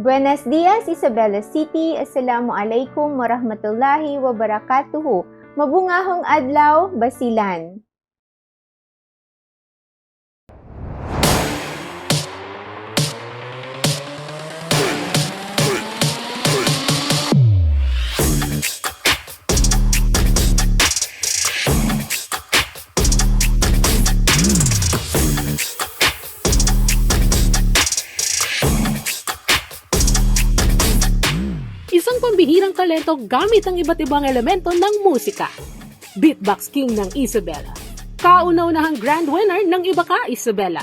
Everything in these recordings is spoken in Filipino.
Buenos dias, Isabela City. Assalamualaikum warahmatullahi wabarakatuh. Mabungahong adlaw, Basilan. Isang pambihirang talento gamit ang iba't ibang elemento ng musika. Beatbox King ng Isabela. Kauna-unahang grand winner ng Iba Ka, Isabela.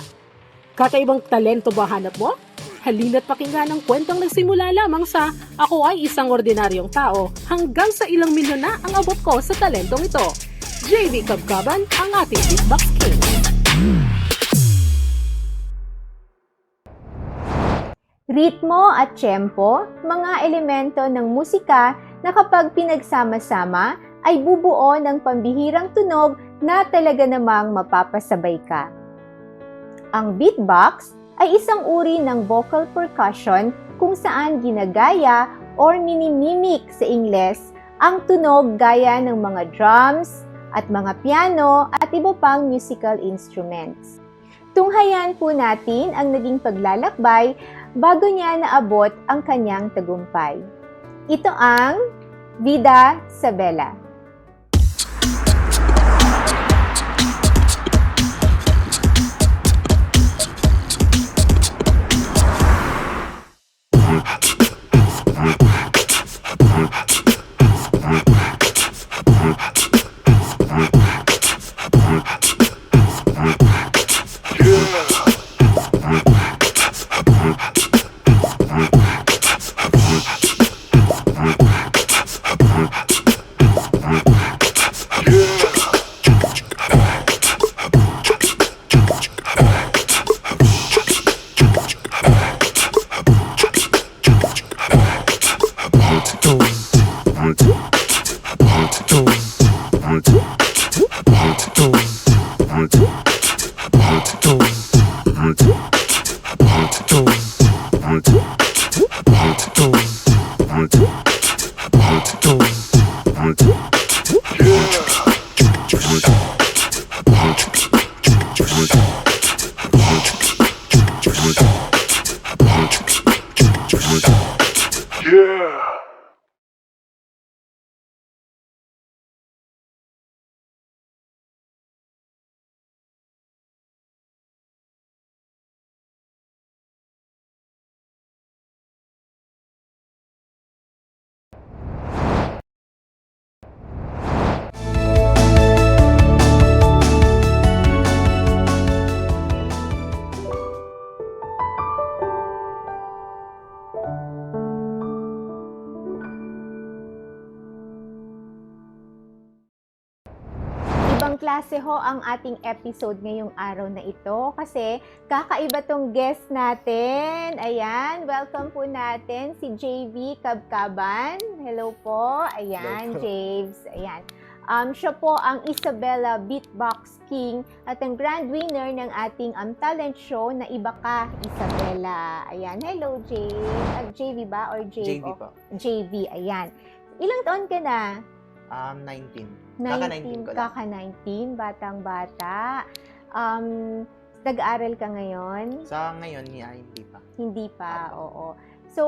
Kakaibang talento ba hanap mo? Halina't pakinggan ang kwentong nagsimula lamang sa Ako ay isang ordinaryong tao hanggang sa ilang milyon na ang abot ko sa talentong ito. JV Kabkaban ang ating Beatbox King. Ritmo at tempo, mga elemento ng musika na kapag pinagsama-sama ay bubuo ng pambihirang tunog na talaga namang mapapasabay ka. Ang beatbox ay isang uri ng vocal percussion kung saan ginagaya or minimimic sa Ingles ang tunog gaya ng mga drums at mga piano at iba pang musical instruments. Tunghayan po natin ang naging paglalakbay bago niya naabot ang kanyang tagumpay. Ito ang Vida Sabela. Klase ho ang ating episode ngayong araw na ito kasi kakaiba tong guest natin. Ayan, welcome po natin si JV Kabkaban. Hello po. Ayan, Hello. Javes. Ayan. Um, siya po ang Isabella Beatbox King at ang grand winner ng ating um, talent show na Iba Ka, Isabella. Ayan. Hello, Jave. Uh, JV ba or Jave? JV po. JV, ayan. Ilang taon ka na? Um, 19. 19, Kaka-19 ko lang. Kaka-19, batang-bata. Um, nag-aaral ka ngayon? Sa ngayon, niya, hindi pa. Hindi pa, Apo. oo. So,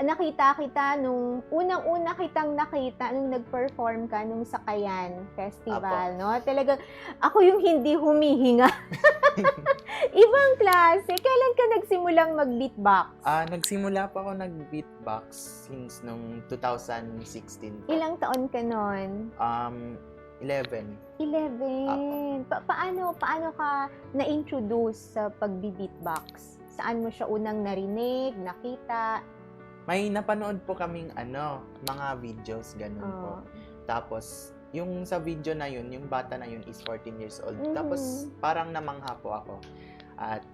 nakita kita nung unang-una kitang nakita nung nag-perform ka nung Sakayan Festival, no? Talagang ako yung hindi humihinga. Ibang klase. Kailan ka nagsimulang mag-beatbox? Ah, nagsimula pa ako nag-beatbox since nung 2016. po. Ilang taon ka nun? Um, 11. 11. Pa- paano paano ka na-introduce sa pagbi-beatbox? Saan mo siya unang narinig, nakita? May napanood po kaming ano, mga videos, ganun po. Oh. Tapos, yung sa video na yun, yung bata na yun is 14 years old. Mhm. Tapos, parang namangha po ako. At,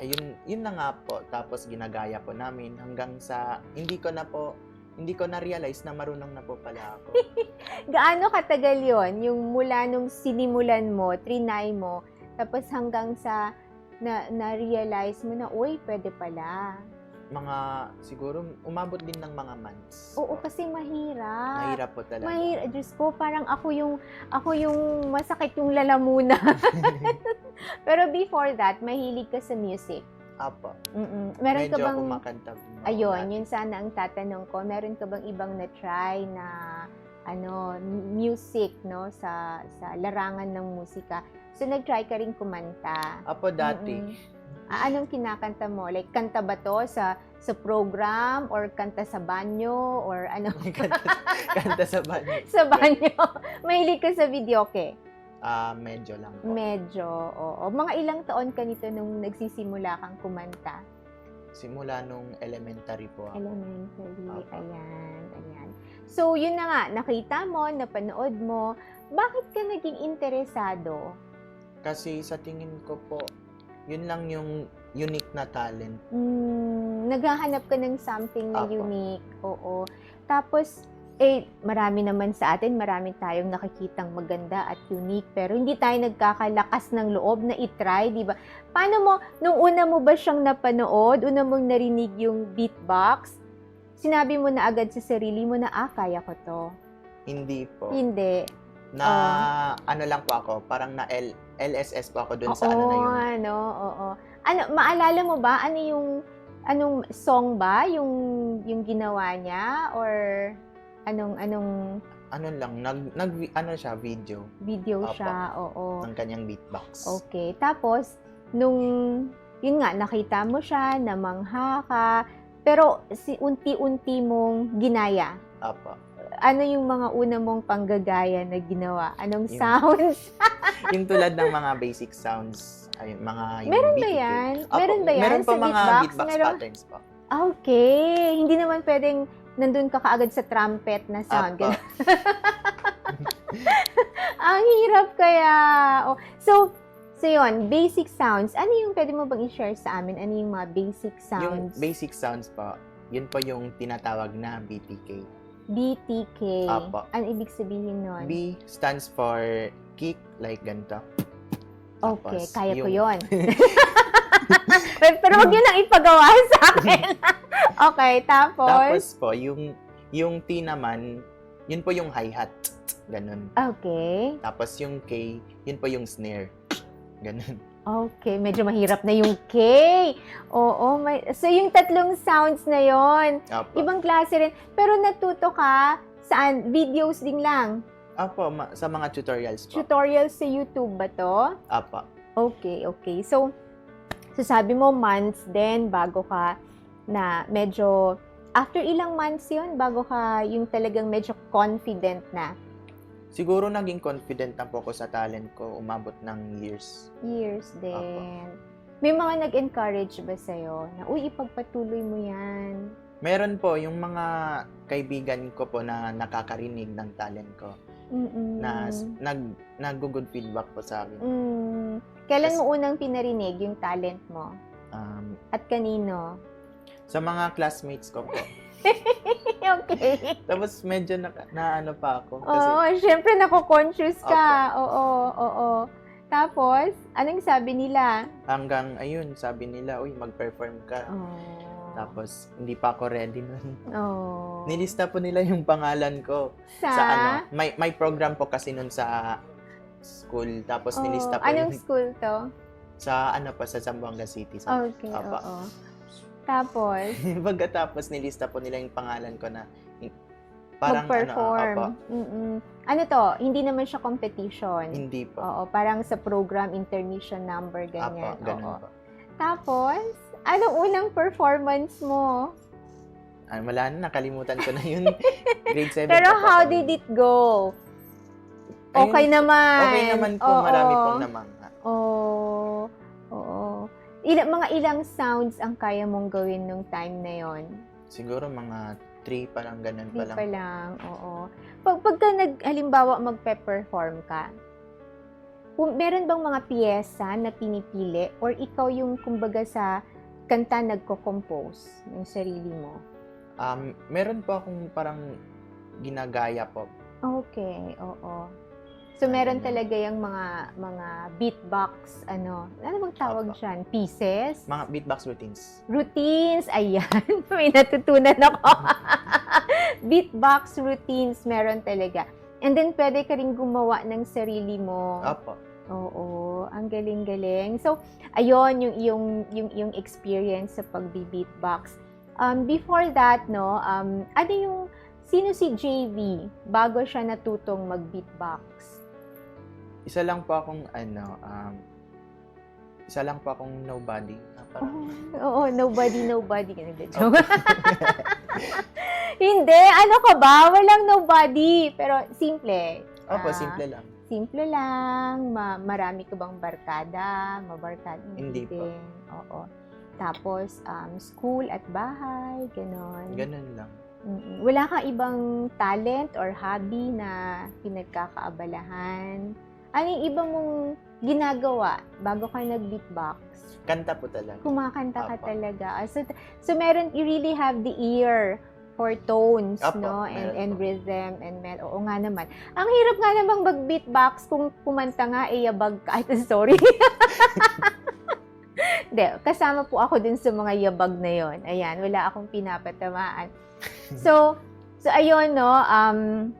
ayun, yun na nga po. Tapos, ginagaya po namin hanggang sa, hindi ko na po, hindi ko na-realize na marunong na po pala ako. Gaano katagal yon Yung mula nung sinimulan mo, trinay mo, tapos hanggang sa na, na-realize mo na, uy, pwede pala. Mga, siguro, umabot din ng mga months. Oo, kasi mahirap. Mahirap po talaga. Mahirap. Diyos ko, parang ako yung, ako yung masakit yung lalamunan. Pero before that, mahilig ka sa music. Apo. Mm-mm. Meron ka Medyo bang, kumakanta. ayun, yun sana ang tatanong ko. Meron ka bang ibang na-try na, ano, music, no, sa, sa larangan ng musika? So, nag-try ka rin kumanta. Apo dati. Mm-mm. Ah, anong kinakanta mo? Like, kanta ba to sa sa program or kanta sa banyo or ano? kanta, kanta sa banyo. sa banyo. Mahilig ka sa videoke. Ah, medyo lang po. Medyo, oo. Mga ilang taon ka nito nung nagsisimula kang kumanta? Simula nung elementary po ako. Elementary. Opo. Ayan, ayan. So, yun na nga, nakita mo, napanood mo. Bakit ka naging interesado? Kasi sa tingin ko po, yun lang yung unique na talent. Mm, naghahanap ka ng something na Apo. unique. Oo. Tapos, eh, marami naman sa atin, marami tayong nakikitang maganda at unique, pero hindi tayo nagkakalakas ng loob na itry, di ba? Paano mo, nung una mo ba siyang napanood, una mong narinig yung beatbox, sinabi mo na agad sa sarili mo na, ah, kaya ko to. Hindi po. Hindi. Na ano lang po ako, parang na LSS po ako dun sa ano na Oo, yun. ano, oo. Ano, maalala mo ba, ano yung, anong song ba, yung, yung ginawa niya, or anong, anong Ano lang, nag, nag ano siya, video video Apo. siya, oo. ng kanyang beatbox. Okay, tapos, nung, yun nga, nakita mo siya, namangha ka, pero si unti-unti mong ginaya. Apo. Ano yung mga una mong panggagaya na ginawa? Anong Yung- sounds? yung tulad ng mga basic sounds, ayun, mga yung Meron ba yan? Apo, Meron ba yan Meron po sa mga beatbox? beatbox Meron- patterns po. Okay. Hindi naman pwedeng nandun ka kaagad sa trumpet na sound. Ganun. Ang hirap kaya. Oh, so, so yun, basic sounds. Ano yung pwede mo bang i-share sa amin? Ano yung mga basic Yung sounds? basic sounds po, yun po yung tinatawag na BTK. BTK. Apo. Ano ibig sabihin nun? B stands for kick, like ganito. okay, Tapos, kaya ko yung- yun. Pero wag yun lang ipagawa sa akin. okay, tapos? Tapos po, yung, yung T naman, yun po yung hi-hat. Ganun. okay. Tapos yung K, yun po yung snare. Ganun. Okay, medyo mahirap na yung K. Oo, may, so yung tatlong sounds na yon, Apo. ibang klase rin. Pero natuto ka saan? Videos din lang. Apo, ma- sa mga tutorials po. Tutorials sa YouTube ba to? Apo. Okay, okay. So, so sabi mo months din bago ka na medyo, after ilang months yon bago ka yung talagang medyo confident na Siguro naging confident na po ako sa talent ko, umabot ng years. years din. May mga nag-encourage ba sa'yo na, uy, ipagpatuloy mo yan. Meron po yung mga kaibigan ko po na nakakarinig ng talent ko Mm-mm. na nag nag-good feedback po sa akin. Mm. Kailan mo unang pinarinig yung talent mo? Um, At kanino? sa mga classmates ko po. okay. Tapos medyo na, na ano pa ako kasi Oo, syempre nako-conscious ka. Oo, oo. Tapos, anong sabi nila? hanggang ayun, sabi nila, "Uy, mag-perform ka." Oh. Tapos hindi pa ako ready nun. Oh. Nilista po nila yung pangalan ko sa, sa ano, may may program po kasi nun sa school. Tapos Oh, nilista po anong yun school to? sa ano pa sa Zamboanga City. Sa, Okay, oo. Tapos, Pagkatapos nilista po nila yung pangalan ko na parang mag-perform. ano, apa, Mm-mm. Ano to? Hindi naman siya competition. hindi po. Oo, parang sa program intermission number, ganyan. ganun Oo. po. Tapos, anong unang performance mo? Ah, wala na, nakalimutan ko na yun. Grade 7 Pero pa how ako did it go? Ayun, Okay naman. Okay naman po, Oo. marami pong namangha. Oo. Oo. Ilang, mga ilang sounds ang kaya mong gawin nung time na yon? Siguro mga 3 parang ganun Hindi pa lang. pa lang. Oo. Pag, pagka nag, halimbawa magpe-perform ka, kung meron bang mga piyesa na pinipili or ikaw yung kumbaga sa kanta nagko-compose ng sarili mo? Um, meron po akong parang ginagaya po. Okay, oo. So meron talaga yung mga mga beatbox ano, ano bang tawag Opo. diyan? Pieces, Mga beatbox routines. routines. Ayan, may natutunan ako. beatbox routines meron talaga. And then pwede ka rin gumawa ng sarili mo. Opo. Oo, ang galing-galing. So, ayun yung yung yung yung experience sa pagbi-beatbox. Um before that, no, um ano yung sino si JV bago siya natutong mag-beatbox? Isa lang po akong ano, um, isa lang po akong nobody. Na parang, Oo, nobody, nobody. Nagda-joke. Hindi, ano ka ba? Walang nobody. Pero simple. Opo, Ah, simple lang. Simple lang. Ma- marami ka bang barkada? Mabarkada? Hindi po. din. Oo. Tapos, um, school at bahay, ganon. Ganun lang. Mm-mm. Wala kang ibang talent or hobby na pinagkakaabalahan? Ano yung iba mong ginagawa bago ka nag-beatbox? Kanta po talaga. Kumakanta ka Apo. talaga. Ah, So, so meron, you really have the ear for tones, Apo, no? And, and rhythm and mel. Oo nga naman. Ang hirap nga namang mag-beatbox kung kumanta nga, eh, yabag ka. Ay, sorry. Hindi, kasama po ako dun sa mga yabag na yon. Ayan, wala akong pinapatamaan. So, so ayun, no, um,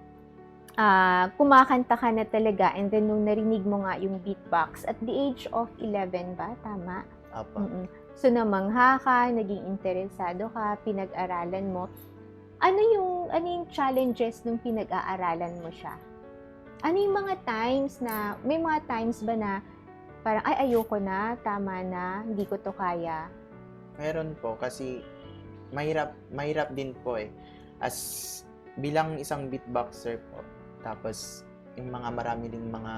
ah, kumakanta ka na talaga and then nung narinig mo nga yung beatbox at the age of 11 ba? Tama? Opo. Mm-mm. So, namangha ka, naging interesado ka, pinag-aralan mo. Ano yung, ano yung challenges nung pinag-aaralan mo siya? Ano yung mga times na, may mga times ba na parang, ay, ayoko na, tama na, hindi ko to kaya. Meron po kasi mahirap mahirap din po eh. As bilang isang beatboxer po. Tapos yung mga marami ding mga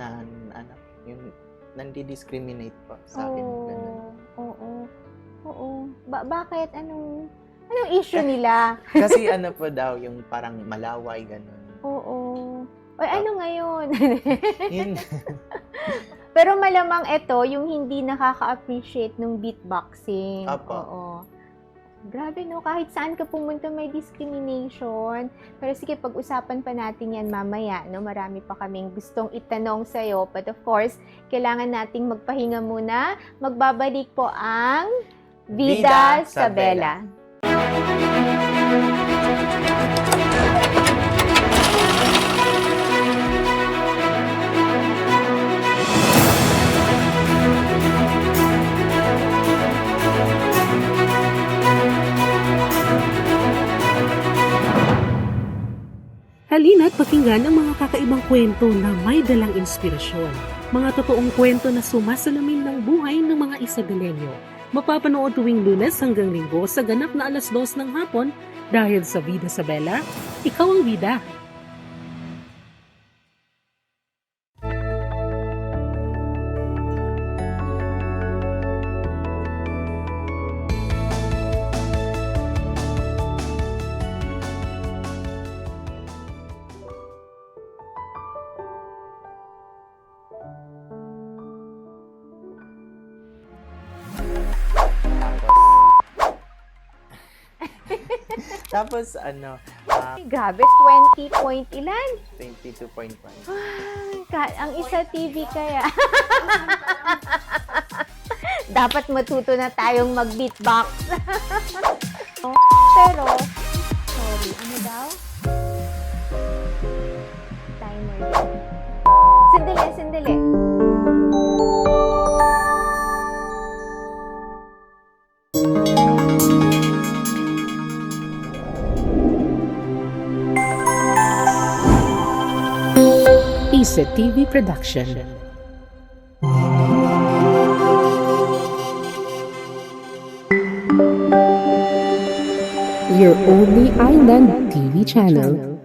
na ano, yung nandi-discriminate po sa akin. Ganun. Oo, oo, oo. Ba- bakit? Anong, anong issue nila? Kasi ano po daw, yung parang malaway, ganun. Oo. Oy, ano ngayon? Yun, Pero malamang ito, yung hindi nakaka-appreciate ng beatboxing. Apo. Oo. Grabe no, kahit saan ka pumunta may discrimination. Pero sige, pag-usapan pa natin yan mamaya. No? Marami pa kaming gustong itanong sa'yo. But of course, kailangan nating magpahinga muna. Magbabalik po ang Vida, Vida sa sa pakinggan ang mga kakaibang kwento na may dalang inspirasyon. Mga totoong kwento na sumasalamin ng buhay ng mga Isabelenyo. Mapapanood tuwing lunes hanggang linggo sa ganap na alas dos ng hapon dahil sa Vida sa Bella, ikaw ang vida. Tapos ano, ah, Ay, grabe, 20 point ilan? 22.1. Ah, ka- ang isa TV kaya. Dapat matuto na tayong mag-beatbox. Pero, Isa TV Production. Your only island TV channel.